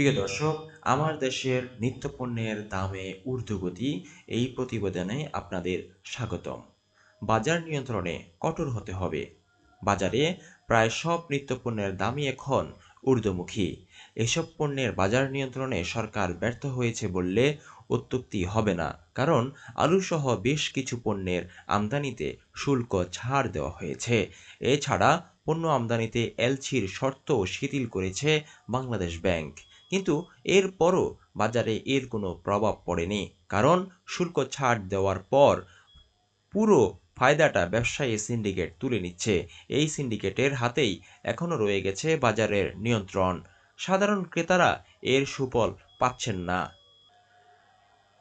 প্রিয় দর্শক, আমার দেশের নিত্যপণ্যের দামে ঊর্ধ্বগতি এই প্রতিবেদনে আপনাদের স্বাগতম। বাজার নিয়ন্ত্রণে কঠোর হতে হবে। বাজারে প্রায় সব নিত্যপণ্যের দামই এখন ঊর্ধ্বমুখী। এসব পণ্যের বাজার নিয়ন্ত্রণে সরকার ব্যর্থ হয়েছে বললে অত্যুক্তি হবে না, কারণ আলুসহ বেশ কিছু পণ্যের আমদানিতে শুল্ক ছাড় দেওয়া হয়েছে। এছাড়া পণ্য আমদানিতে এলচির শর্তও শিথিল করেছে বাংলাদেশ ব্যাংক। কিন্তু এরপরও বাজারে এর কোনো প্রভাব পড়েনি। কারণ শুল্ক ছাড় দেওয়ার পর পুরো ফায়দাটা ব্যবসায়ী সিন্ডিকেট তুলে নিচ্ছে। এই সিন্ডিকেটের হাতেই এখনও রয়ে গেছে বাজারের নিয়ন্ত্রণ। সাধারণ ক্রেতারা এর সুফল পাচ্ছেন না।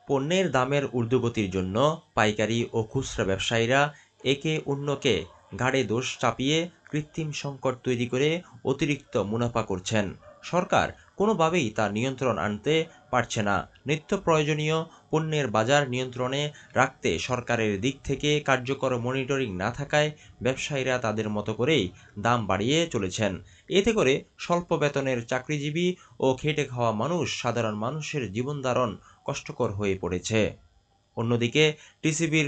পণ্যের দামের ঊর্ধ্বগতির জন্য পাইকারি ও খুচরা ব্যবসায়ীরা একে অন্যকে ঘাড়ে দোষ চাপিয়ে কৃত্রিম সংকট তৈরি করে অতিরিক্ত মুনাফা করছেন। সরকার কোনোভাবেই তা নিয়ন্ত্রণ আনতে পারছে না। নিত্য প্রয়োজনীয় পণ্যের বাজার নিয়ন্ত্রণে রাখতে সরকারের দিক থেকে কার্যকর মনিটরিং না থাকায় ব্যবসায়ীরা তাদের মতো করেই দাম বাড়িয়ে চলেছেন। এতে করে স্বল্প বেতনের চাকরিজীবী ও খেটে খাওয়া মানুষ সাধারণ মানুষের জীবনধারণ কষ্টকর হয়ে পড়েছে। অন্যদিকে, টিসিবির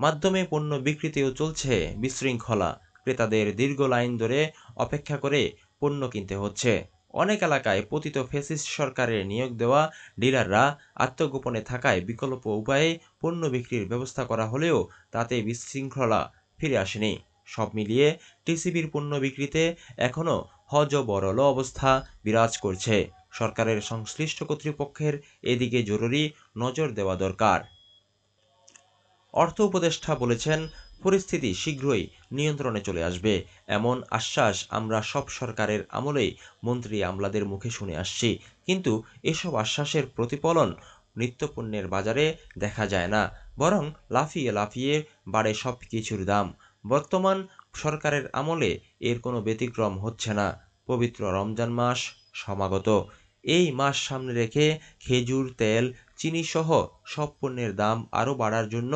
মাধ্যমে পণ্য বিক্রিতেও চলছে বিশৃঙ্খলা। ক্রেতাদের দীর্ঘ লাইন ধরে অপেক্ষা করে পণ্য কিনতে হচ্ছে। অনেক এলাকায় পতিত ফেসিস্ট সরকারের নিয়োগ দেওয়া ডিলাররা আত্মগোপনে থাকায় বিকল্প উপায়ে পণ্য বিক্রির ব্যবস্থা করা হলেও তাতে বিশৃঙ্খলা ফিরে আসেনি। সব মিলিয়ে টিসিবির পণ্য বিক্রিতে এখনও হজবরল অবস্থা বিরাজ করছে। সরকারের সংশ্লিষ্ট কর্তৃপক্ষের এদিকে জরুরি নজর দেওয়া দরকার। অর্থ উপদেষ্টা বলেছেন পরিস্থিতি শীঘ্রই নিয়ন্ত্রণে চলে আসবে। এমন আশ্বাস আমরা সব সরকারের আমলেই মন্ত্রী আমলাদের মুখে শুনে আসছি। কিন্তু এসব আশ্বাসের প্রতিফলন নিত্যপণ্যের বাজারে দেখা যায় না, বরং লাফিয়ে লাফিয়ে বাড়ে সব কিছুর দাম। বর্তমান সরকারের আমলে এর কোনো ব্যতিক্রম হচ্ছে না। পবিত্র রমজান মাস সমাগত। এই মাস সামনে রেখে খেজুর, তেল, চিনিসহ সব পণ্যের দাম আরও বাড়ার জন্য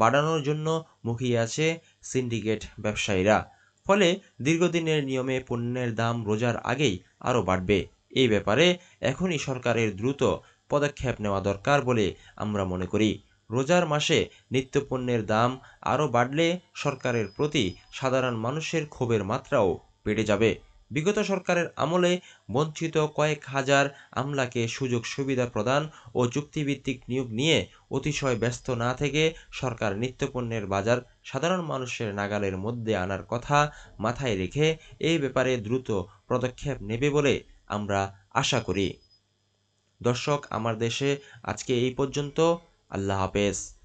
বাড়ানোর জন্য মুখিয়ে আছে সিন্ডিকেট ব্যবসায়ীরা। ফলে দীর্ঘদিনের নিয়মে পণ্যের দাম রোজার আগেই আরও বাড়বে। এই ব্যাপারে এখনই সরকারের দ্রুত পদক্ষেপ নেওয়া দরকার বলে আমরা মনে করি। রোজার মাসে নিত্যপণ্যের দাম আরও বাড়লে সরকারের প্রতি সাধারণ মানুষের ক্ষোভের মাত্রাও বেড়ে যাবে। বিগত সরকারের আমলে বঞ্চিত কয়েক হাজার আমলাকে সুযোগ সুবিধা প্রদান ও চুক্তিভিত্তিক নিয়োগ নিয়ে অতিশয় ব্যস্ত না থেকে সরকার নিত্যপণ্যের বাজার সাধারণ মানুষের নাগালের মধ্যে আনার কথা মাথায় রেখে এই ব্যাপারে দ্রুত পদক্ষেপ নেবে বলে আমরা আশা করি। দর্শক, আমার দেশে আজকে এই পর্যন্ত। আল্লাহ হাফেজ।